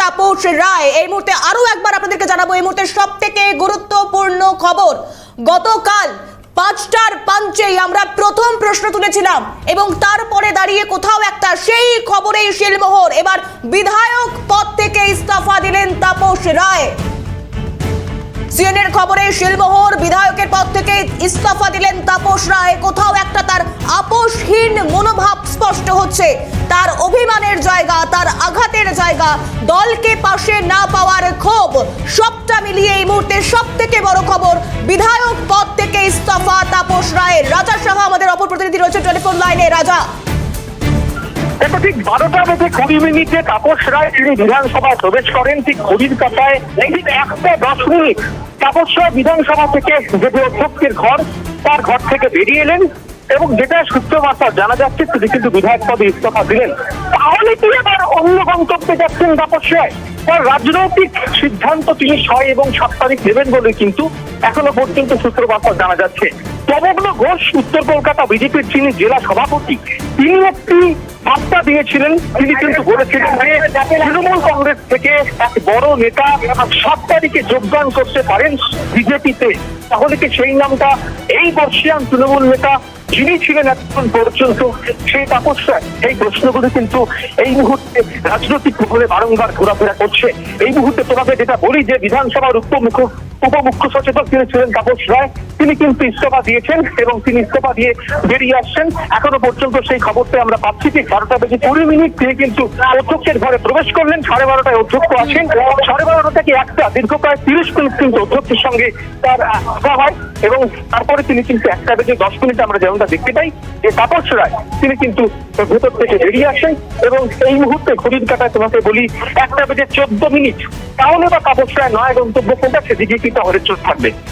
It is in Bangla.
তাপস রায়। এই মুহূর্তে আরও একবার আপনাদেরকে জানাব, এই মুহূর্তে সব থেকে গুরুত্বপূর্ণ খবর। গতকাল পাঁচটার পাঞ্চেই আমরা প্রথম প্রশ্ন তুলেছিলাম এবং তারপরে দাঁড়িয়ে কোথাও একটা সেই খবরেই শিলমোহর। এবার বিধায়ক পদ থেকে ইস্তফা দিলেন তাপস রায়। সিএনএর খবরে শিলমোহর বিধায়কের পদ থেকে ইস্তফা দিলেন তাপস রায়। কোথাও একটা তার আপোষহীন মনোভাব স্পষ্ট হচ্ছে, তার অভিমানের জায়গা, তার আঘাতের জায়গা দলকে পাশে না পাওয়ার ক্ষোভ সবটা মিলিয়ে এই মুহূর্তে সব থেকে বড় খবর বিধায়ক পদ থেকে ইস্তফা তাপস রায়ের। রাজা সাহা আমাদের অপর প্রতিনিধি রয়েছে টেলিফোন লাইনে। রাজা। দেখো, ঠিক বারোটা বেজে কুড়ি মিনিটে তাপস রায় তিনি বিধানসভায় প্রবেশ করেন, ঠিক একটা দশ মিনিট, তাপস রায় বিধানসভা থেকে যেটি অধ্যক্ষের ঘর, তার ঘর থেকে বেরিয়ে এলেন। এবং যেটা সূত্র মারফত জানা যাচ্ছে, তিনি কিন্তু বিধায়ক পদে ইস্তফা দিলেন। তাহলে কি এবার অন্য গন্তব্যে যাচ্ছেন তাপস তার রাজনৈতিক সিদ্ধান্ত তিনি ছয় এবং সাত তারিখ নেবেন বলে কিন্তু এখনও পর্যন্ত সূত্র মারফত জানা যাচ্ছে। তবগ্ন ঘোষ, উত্তর কলকাতা বিজেপির যিনি জেলা সভাপতি, তিনি একটি বার্তা দিয়েছিলেন। তিনি কিন্তু বলেছিলেন যে তৃণমূল কংগ্রেস থেকে এক বড় নেতা সাত তারিখে যোগদান করতে পারেন বিজেপিতে। তাহলে কি সেই নামটা এই বর্ষিয়ান তৃণমূল নেতা যিনি ছিলেন এখন পর্যন্ত সেই তাপস্যা এই প্রশ্নগুলি কিন্তু এই মুহূর্তে রাজনৈতিক মহলে বারংবার ঘোরাফেরা করছে। এই মুহূর্তে তোমাকে যেটা বলি যে বিধানসভার উপমুখ্য উপমুখ্য সচেতক তিনি ছিলেন তাপস রায়, তিনি কিন্তু ইস্তফা দিয়েছেন এবং তিনি ইস্তফা দিয়ে বেরিয়ে আসছেন। এখনও পর্যন্ত সেই খবরটা আমরা পাচ্ছি ঠিক বারোটা বেজে কুড়ি মিনিট তিনি কিন্তু অধ্যক্ষের ঘরে প্রবেশ করলেন। সাড়ে বারোটায় অধ্যক্ষ আসেন। সাড়ে বারোটা থেকে একটা, দীর্ঘ প্রায় তিরিশ মিনিট কিন্তু অধ্যক্ষের সঙ্গে তার কথা হয় এবং তারপরে তিনি কিন্তু একটা বেজে দশ মিনিট আমরা যেমনটা দেখতে পাই যে তাপস রায়, তিনি কিন্তু ভেতর থেকে বেরিয়ে আসেন এবং এই মুহূর্তে ঘড়ির কাটায় তোমাকে বলি, একটা বেজে চোদ্দ মিনিট। তাহলে বা তাপস রায় নয় গন্তব্য কোনটা? সেদিকে কিন্তু আমাদের চোখ থাকবে।